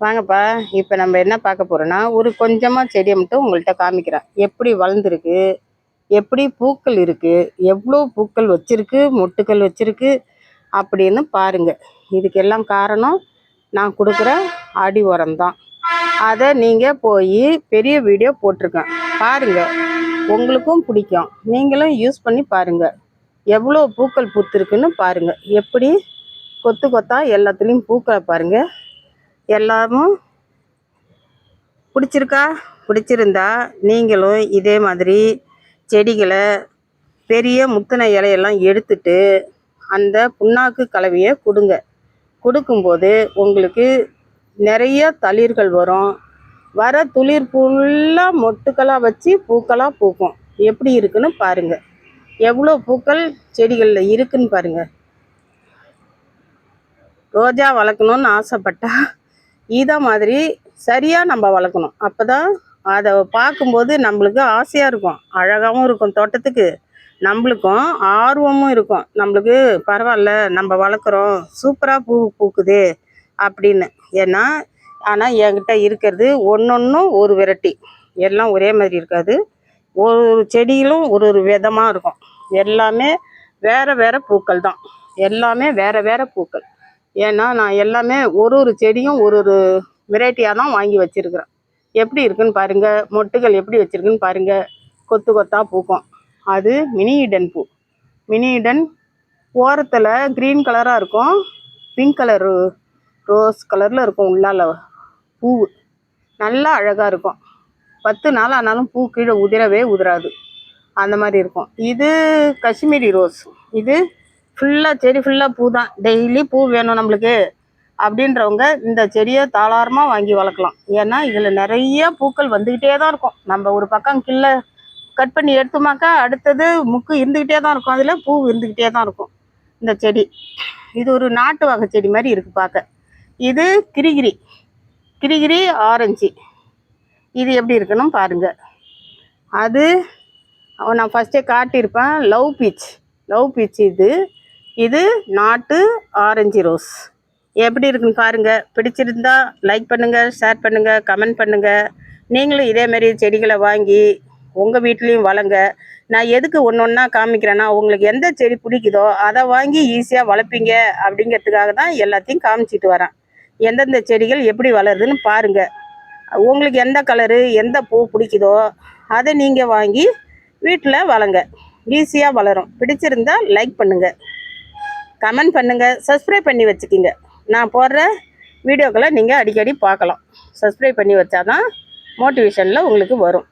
வாங்கப்பா இப்போ நம்ம என்ன பார்க்க போகிறோன்னா ஒரு கொஞ்சமாக செடியை மட்டும் உங்கள்கிட்ட காமிக்கிறேன். எப்படி வளர்ந்துருக்கு எப்படி பூக்கள் இருக்குது எவ்வளோ பூக்கள் வச்சுருக்கு மொட்டுக்கள் வச்சுருக்கு அப்படின்னு பாருங்கள் இதுக்கெல்லாம் காரணம் நான் கொடுக்குற அடி உரம் தான் அதை நீங்கள் போய் பெரிய வீடியோ போட்டிருக்கேன். பாருங்கள் உங்களுக்கும் பிடிக்கும். நீங்களும் யூஸ் பண்ணி பாருங்கள் எவ்வளோ பூக்கள் பூத்துருக்குன்னு பாருங்கள் எப்படி கொத்து கொத்தா எல்லாத்துலேயும் பூக்களை பாருங்கள் எல்லாமும் பிடிச்சிருக்கா? பிடிச்சிருந்தா நீங்களும் இதே மாதிரி செடிகளை பெரிய முத்தின இலையெல்லாம் எடுத்துட்டு அந்த புண்ணாக்கு கலவையை கொடுங்க. கொடுக்கும்போது உங்களுக்கு நிறைய தளிர்கள் வரும். வர துளிர் ஃபுல்லாக மொட்டுக்களாக வச்சு பூக்களாக பூக்கும். எப்படி இருக்குன்னு பாருங்கள் எவ்வளோ பூக்கள் செடிகளில் இருக்குன்னு பாருங்கள் ரோஜா வளர்க்கணுன்னு ஆசைப்பட்டா இதை மாதிரி சரியாக நம்ம வளர்க்கணும். அப்போ தான் அதை பார்க்கும்போது நம்மளுக்கு ஆசையாக இருக்கும். அழகாகவும் இருக்கும் தோட்டத்துக்கு. நம்மளுக்கும் ஆர்வமும் இருக்கும். நம்மளுக்கு பரவாயில்ல நம்ம வளர்க்குறோம் சூப்பராக பூ பூக்குது அப்படின்னு. ஏன்னா ஆனால் என்கிட்ட இருக்கிறது ஒன்றொன்றும் ஒரு வெரைட்டி. எல்லாம் ஒரே மாதிரி இருக்காது. ஒரு ஒரு செடியிலும் ஒரு ஒரு விதமாக இருக்கும். எல்லாமே வேறு வேறு பூக்கள் தான் எல்லாமே வேறு வேறு பூக்கள். ஏன்னா நான் எல்லாமே ஒரு ஒரு செடியும் ஒரு ஒரு வெரைட்டியாக தான் வாங்கி வச்சுருக்குறேன். எப்படி இருக்குன்னு பாருங்கள் மொட்டுகள் எப்படி வச்சுருக்குன்னு பாருங்கள் கொத்து கொத்தாக பூக்கும். அது மினி இடன் பூ. மினி இடன் ஓரத்தில் க்ரீன் கலராக இருக்கும். பிங்க் கலரு ரோஸ் கலரில் இருக்கும் உள்ளால பூ. நல்லா அழகாக இருக்கும். பத்து நாள் ஆனாலும் பூ கீழே உதிரவே உதிராது. அந்த மாதிரி இருக்கும். இது காஷ்மீரி ரோஸ் இது ஃபுல்லாக செடி ஃபுல்லாக பூ தான் டெய்லி பூ வேணும் நம்மளுக்கு. அப்படின்றவங்க இந்த செடியை தாளாரமாக வாங்கி வளர்க்கலாம். ஏன்னா இதில் நிறைய பூக்கள் வந்துக்கிட்டே தான் இருக்கும். நம்ம ஒரு பக்கம் கிள்ள கட் பண்ணி எடுத்தோமாக்கா அடுத்தது முக்கு இருந்துக்கிட்டே தான் இருக்கும். அதில் பூ இருந்துக்கிட்டே தான் இருக்கும் இந்த செடி. இது ஒரு நாட்டு வகை செடி மாதிரி இருக்குது பார்க்க. இது கிரிகிரி. Gregory orange. இது எப்படி இருக்குன்னு பாருங்கள் அது நான் ஃபஸ்ட்டே காட்டியிருப்பேன். லவ் பீச் லவ் பீச் இது. இது நாட்டு ஆரஞ்சு ரோஸ். எப்படி இருக்குன்னு பாருங்கள் பிடிச்சிருந்தா லைக் பண்ணுங்கள் ஷேர் பண்ணுங்கள் கமெண்ட் பண்ணுங்கள் நீங்களும் இதேமாரி செடிகளை வாங்கி உங்கள் வீட்லேயும் வளங்க. நான் எதுக்கு ஒன்று ஒன்றா காமிக்கிறேன்னா உங்களுக்கு எந்த செடி பிடிக்குதோ அதை வாங்கி ஈஸியாக வளர்ப்பீங்க அப்படிங்கிறதுக்காக தான் எல்லாத்தையும் காமிச்சிட்டு வரேன். எந்தெந்த செடிகள் எப்படி வளருதுன்னு பாருங்கள் உங்களுக்கு எந்த கலரு எந்த பூ பிடிக்குதோ அதை நீங்கள் வாங்கி வீட்டில் வளங்க. ஈஸியாக வளரும். பிடிச்சிருந்தால் லைக் பண்ணுங்கள் கமெண்ட் பண்ணுங்கள் சப்ஸ்கிரைப் பண்ணி வச்சுக்கிங்க. நான் போடுற வீடியோக்களை நீங்கள் அடிக்கடி பார்க்கலாம். சப்ஸ்கிரைப் பண்ணி வச்சாதான் மோட்டிவேஷனில் உங்களுக்கு வரும்.